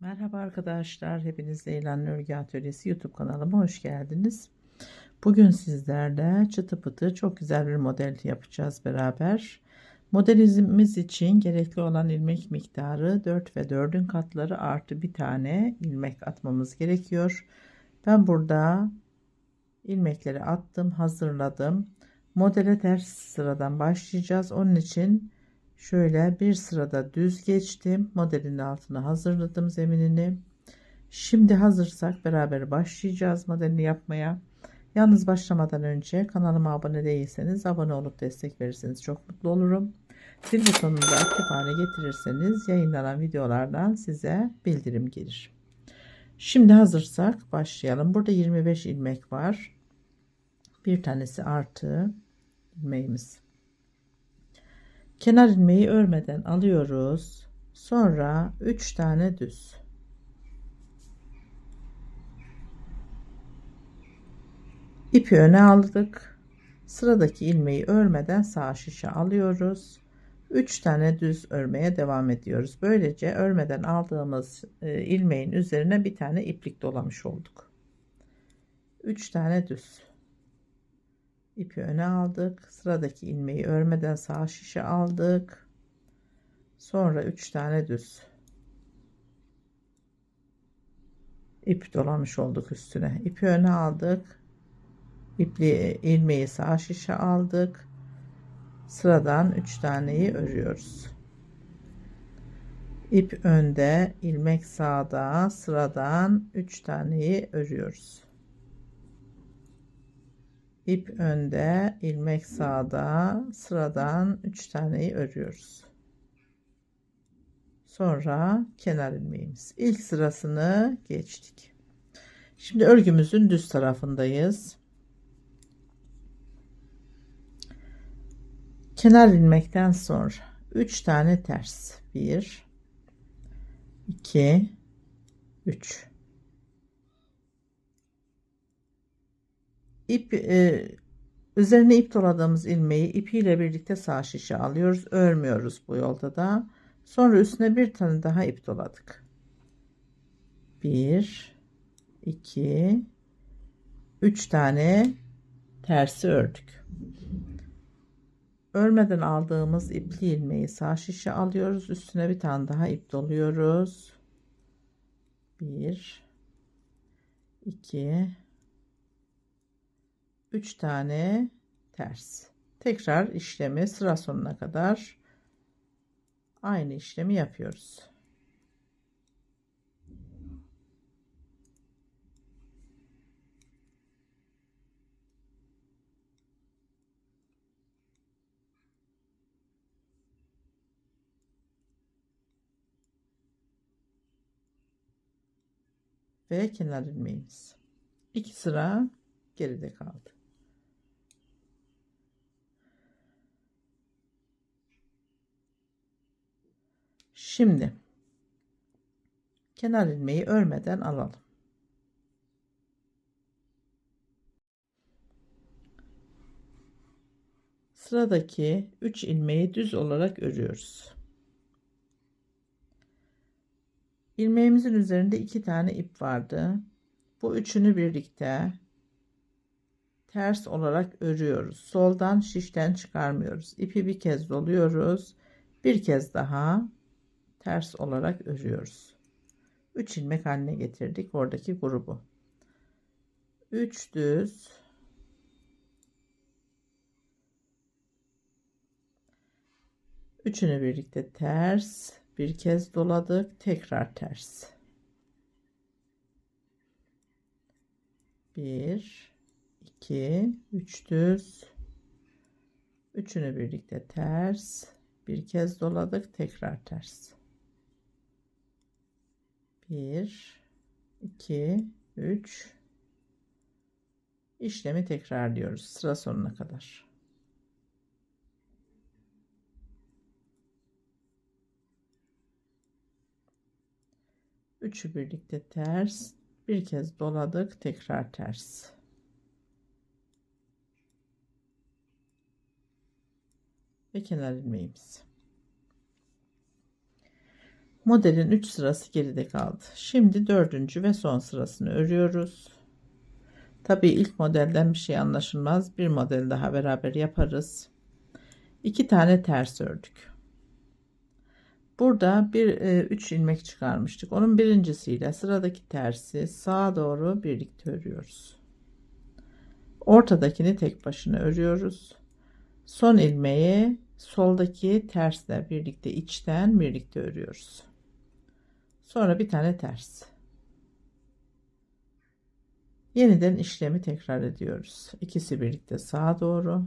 Merhaba arkadaşlar, hepiniz Leylan Örgü Atölyesi YouTube kanalıma hoş geldiniz. Bugün sizlerle çıtı pıtı çok güzel bir model yapacağız beraber. Modelimiz için gerekli olan ilmek miktarı 4 ve 4'ün katları artı bir tane ilmek atmamız gerekiyor. Ben burada ilmekleri attım, hazırladım. Modele ters sıradan başlayacağız. Onun için Şöyle bir sırada düz geçtim. Modelin altına hazırladım zeminini. Şimdi hazırsak beraber başlayacağız modelini yapmaya. Yalnız başlamadan önce kanalıma abone değilseniz abone olup destek verirseniz çok mutlu olurum. Zil butonunu da aktif hale getirirseniz yayınlanan videolardan size bildirim gelir. Şimdi hazırsak başlayalım. Burada 25 ilmek var. Bir tanesi artı ilmeğimiz. Kenar ilmeği örmeden alıyoruz. Sonra 3 tane düz. İpi öne aldık. Sıradaki ilmeği örmeden sağ şişe alıyoruz. 3 tane düz örmeye devam ediyoruz. Böylece örmeden aldığımız e, ilmeğin üzerine bir tane iplik dolamış olduk. 3 tane düz ipi öne aldık. Sıradaki ilmeği örmeden sağ şişe aldık. Sonra 3 tane düz ip dolamış olduk üstüne. İpi öne aldık. İpli ilmeği sağ şişe aldık. Sıradan 3 taneyi örüyoruz. İp önde, ilmek sağda, sıradan 3 taneyi örüyoruz ip önde ilmek sağda. Sıradan 3 taneyi örüyoruz. Sonra kenar ilmeğimiz. İlk sırasını geçtik. Şimdi örgümüzün düz tarafındayız. Kenar ilmekten sonra 3 tane ters. 1 2 3 ip e, üzerine ip doladığımız ilmeği ipiyle birlikte sağ şişe alıyoruz. Örmüyoruz bu yolda da. Sonra üstüne bir tane daha ip doladık. 1 2 3 tane tersi ördük. Örmeden aldığımız ipli ilmeği sağ şişe alıyoruz. Üstüne bir tane daha ip doluyoruz. 1 2 3 tane ters. Tekrar işlemi sıra sonuna kadar aynı işlemi yapıyoruz. ve kenar ilmeğimiz. İki sıra geride kaldı. Şimdi kenar ilmeği örmeden alalım. Sıradaki 3 ilmeği düz olarak örüyoruz. İlmeğimizin üzerinde iki tane ip vardı. Bu üçünü birlikte ters olarak örüyoruz. Soldan şişten çıkarmıyoruz. İpi bir kez doluyoruz. Bir kez daha ters olarak örüyoruz. 3 ilmek haline getirdik oradaki grubu. 3 düz Üçünü birlikte ters bir kez doladık tekrar ters. 1 2 3 düz üçünü birlikte ters bir kez doladık tekrar ters 1 2 3 işlemi tekrarlıyoruz sıra sonuna kadar. Üçü birlikte ters bir kez doladık tekrar ters. Ve kenar ilmeğimiz. Modelin 3 sırası geride kaldı. Şimdi dördüncü ve son sırasını örüyoruz. Tabii ilk modelden bir şey anlaşılmaz. Bir model daha beraber yaparız. İki tane ters ördük. Burada bir e, üç ilmek çıkarmıştık. Onun birincisiyle sıradaki tersi sağa doğru birlikte örüyoruz. Ortadakini tek başına örüyoruz. Son ilmeği soldaki tersle birlikte içten birlikte örüyoruz. Sonra bir tane ters. Yeniden işlemi tekrar ediyoruz. İkisi birlikte sağa doğru.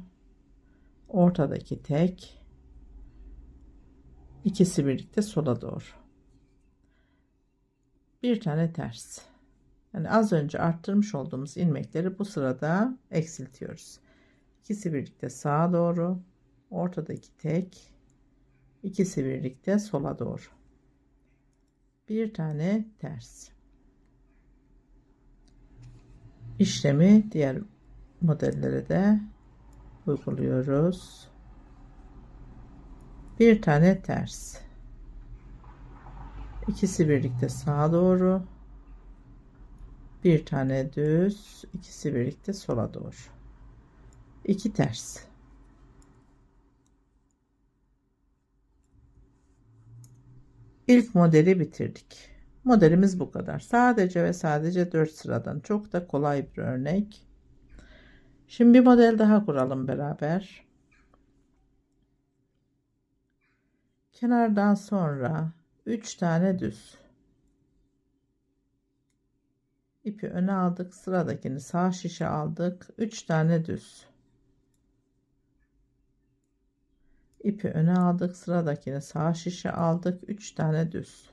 Ortadaki tek. İkisi birlikte sola doğru. Bir tane ters. Yani az önce arttırmış olduğumuz ilmekleri bu sırada eksiltiyoruz. İkisi birlikte sağa doğru. Ortadaki tek. İkisi birlikte sola doğru. Bir tane ters. işlemi diğer modellere de uyguluyoruz. Bir tane ters. İkisi birlikte sağa doğru. Bir tane düz, ikisi birlikte sola doğru. İki ters. İlk modeli bitirdik. Modelimiz bu kadar. Sadece ve sadece 4 sıradan. Çok da kolay bir örnek. Şimdi bir model daha kuralım beraber. Kenardan sonra 3 tane düz. İpi öne aldık. Sıradakini sağ şişe aldık. 3 tane düz. İpi öne aldık. Sıradakini sağ şişe aldık. 3 tane düz.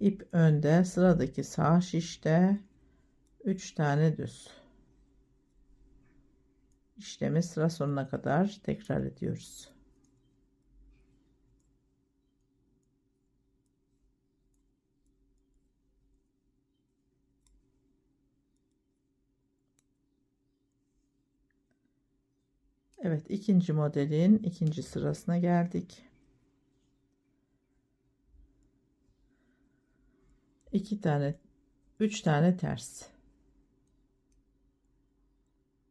ip önde sıradaki sağ şişte 3 tane düz işlemi sıra sonuna kadar tekrar ediyoruz. Evet ikinci modelin ikinci sırasına geldik. 2 tane 3 tane ters.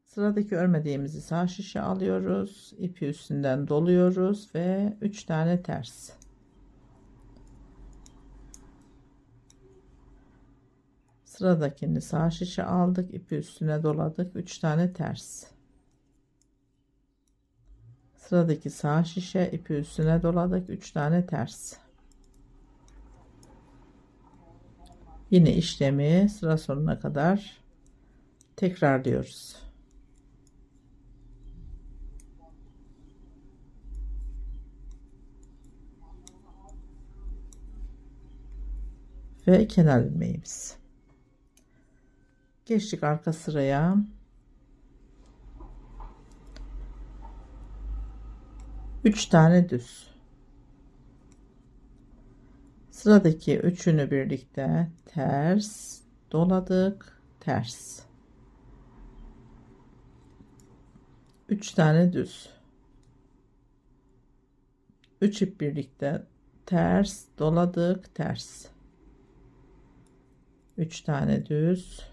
Sıradaki örmediğimizi sağ şişe alıyoruz ipi üstünden doluyoruz ve 3 tane ters. Sıradakini sağ şişe aldık ipi üstüne doladık 3 tane ters sıradaki sağ şişe ipi üstüne doladık 3 tane ters Yine işlemi sıra sonuna kadar tekrarlıyoruz. Ve kenar ilmeğimiz. Geçtik arka sıraya. Üç tane düz. Sıradaki üçünü birlikte ters doladık, ters. Üç tane düz. Üç ip birlikte ters doladık, ters. Üç tane düz.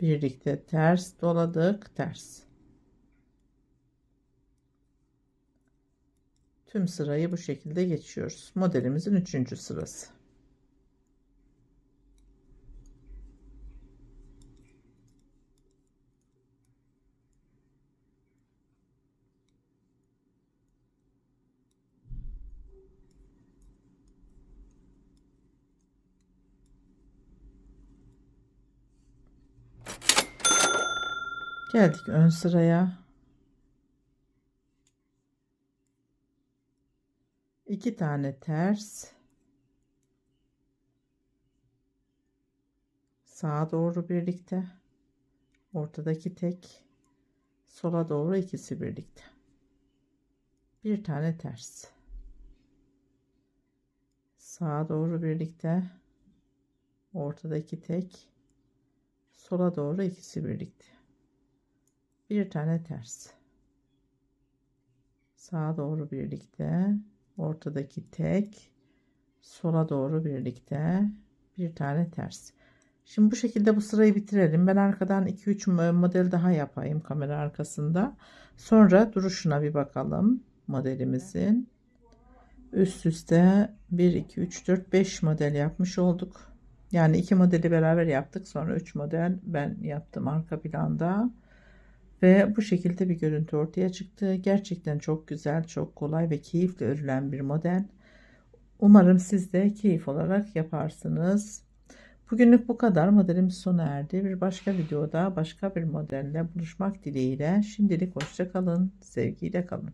Birlikte ters doladık, ters. Tüm sırayı bu şekilde geçiyoruz. Modelimizin üçüncü sırası. Geldik ön sıraya. 2 tane ters. Sağa doğru birlikte. Ortadaki tek. Sola doğru ikisi birlikte. Bir tane ters. Sağa doğru birlikte. Ortadaki tek. Sola doğru ikisi birlikte. Bir tane ters. Sağa doğru birlikte ortadaki tek sola doğru birlikte bir tane ters. Şimdi bu şekilde bu sırayı bitirelim. Ben arkadan 2-3 model daha yapayım kamera arkasında. Sonra duruşuna bir bakalım modelimizin. Üst üste 1, 2, 3, 4, 5 model yapmış olduk. Yani iki modeli beraber yaptık. Sonra 3 model ben yaptım arka planda. Ve bu şekilde bir görüntü ortaya çıktı. Gerçekten çok güzel, çok kolay ve keyifle örülen bir model. Umarım siz de keyif olarak yaparsınız. Bugünlük bu kadar. Modelimiz sona erdi. Bir başka videoda başka bir modelle buluşmak dileğiyle. Şimdilik hoşça kalın. Sevgiyle kalın.